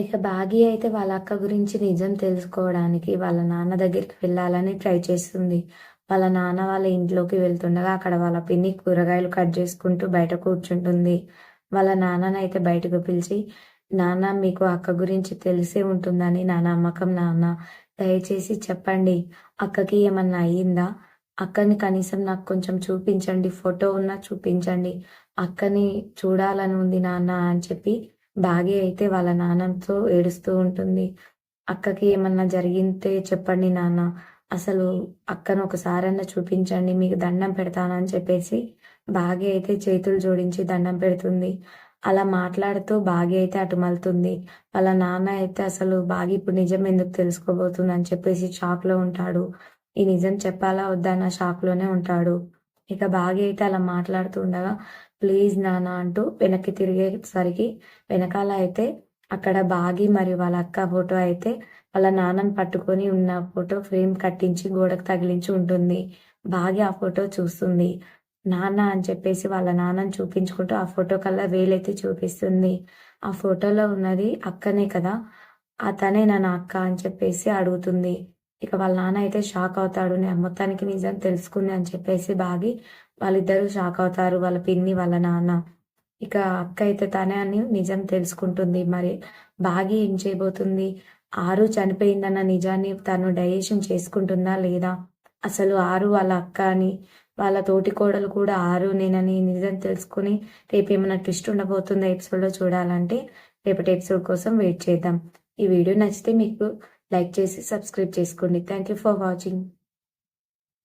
ఇక బాగి అయితే వాళ్ళ అక్క గురించి నిజం తెలుసుకోవడానికి వాళ్ళ నాన్న దగ్గరికి వెళ్ళాలని ట్రై చేస్తుంది. వాళ్ళ నాన్న వాళ్ళ ఇంట్లోకి వెళ్తుండగా అక్కడ వాళ్ళ పిన్ని కూరగాయలు కట్ చేసుకుంటూ బయట కూర్చుంటుంది. వాళ్ళ నాన్ననైతే బయటకు పిలిచి నాన్న మీకు అక్క గురించి తెలిసే ఉంటుందని నా నమ్మకం నాన్న. దయచేసి చెప్పండి. అక్కకి ఏమన్నా అయ్యిందా? అక్కని కనీసం నాకు కొంచెం చూపించండి. ఫోటో ఉన్నా చూపించండి. అక్కని చూడాలని ఉంది నాన్న అని చెప్పి బాగి అయితే వాళ్ళ నాన్నతో ఏడుస్తూ ఉంటుంది. అక్కకి ఏమన్నా జరిగితే చెప్పండి నాన్న. అసలు అక్కను ఒకసారన్నా చూపించండి మీకు దండం పెడతానని చెప్పేసి బాగి అయితే చేతులు జోడించి దండం పెడుతుంది. అలా మాట్లాడుతూ బాగి అయితే అటుమలుతుంది. వాళ్ళ నాన్న అయితే అసలు బాగి ఇప్పుడు నిజం ఎందుకు తెలుసుకోబోతుంది అని చెప్పేసి షాక్లో ఉంటాడు. ఈ నిజం చెప్పాలా వద్దా అన్న షాక్లోనే ఉంటాడు. ఇక బాగి అయితే అలా మాట్లాడుతూ ఉండగా ప్లీజ్ నాన్న అంటూ వెనక్కి తిరిగేసరికి వెనకాల అయితే అక్కడ బాగి మరియు వాళ్ళ అక్క ఫోటో అయితే వాళ్ళ నాన్నని పట్టుకొని ఉన్న ఫోటో ఫ్రేమ్ కట్టించి గోడకు తగిలించి ఉంటుంది. బాగి ఆ ఫోటో చూస్తుంది. నాన్న అని చెప్పేసి వాళ్ళ నాన్నని చూపించుకుంటూ ఆ ఫోటో కల్లా వేలైతే చూపిస్తుంది. ఆ ఫోటోలో ఉన్నది అక్కనే కదా? అతనే నా అక్క అని చెప్పేసి అడుగుతుంది. ఇక వాళ్ళ నాన్న అయితే షాక్ అవుతాడు. నేను మొత్తానికి నిజం తెలుసుకుంది అని చెప్పేసి బాగి వాళ్ళిద్దరూ షాక్ అవుతారు. వాళ్ళ పిన్ని వాళ్ళ నాన్న. ఇక అక్క అయితే తనే అని నిజం తెలుసుకుంటుంది. మరి బాగి ఏం చేయబోతుంది? ఆరు చనిపోయిందన్న నిజాన్ని తను డైజెషన్ చేసుకుంటుందా లేదా? అసలు ఆరు వాళ్ళ అక్క అని వాళ్ళ తోటి కోడలు కూడా ఆరు నేనని నిజం తెలుసుకుని రేపు ఏమైనా ట్విస్ట్ ఉండబోతుందో ఎపిసోడ్లో చూడాలంటే రేపటి ఎపిసోడ్ కోసం వెయిట్ చేద్దాం. ఈ వీడియో నచ్చితే మీకు లైక్ చేసి సబ్స్క్రైబ్ చేసుకోండి. Thank you for watching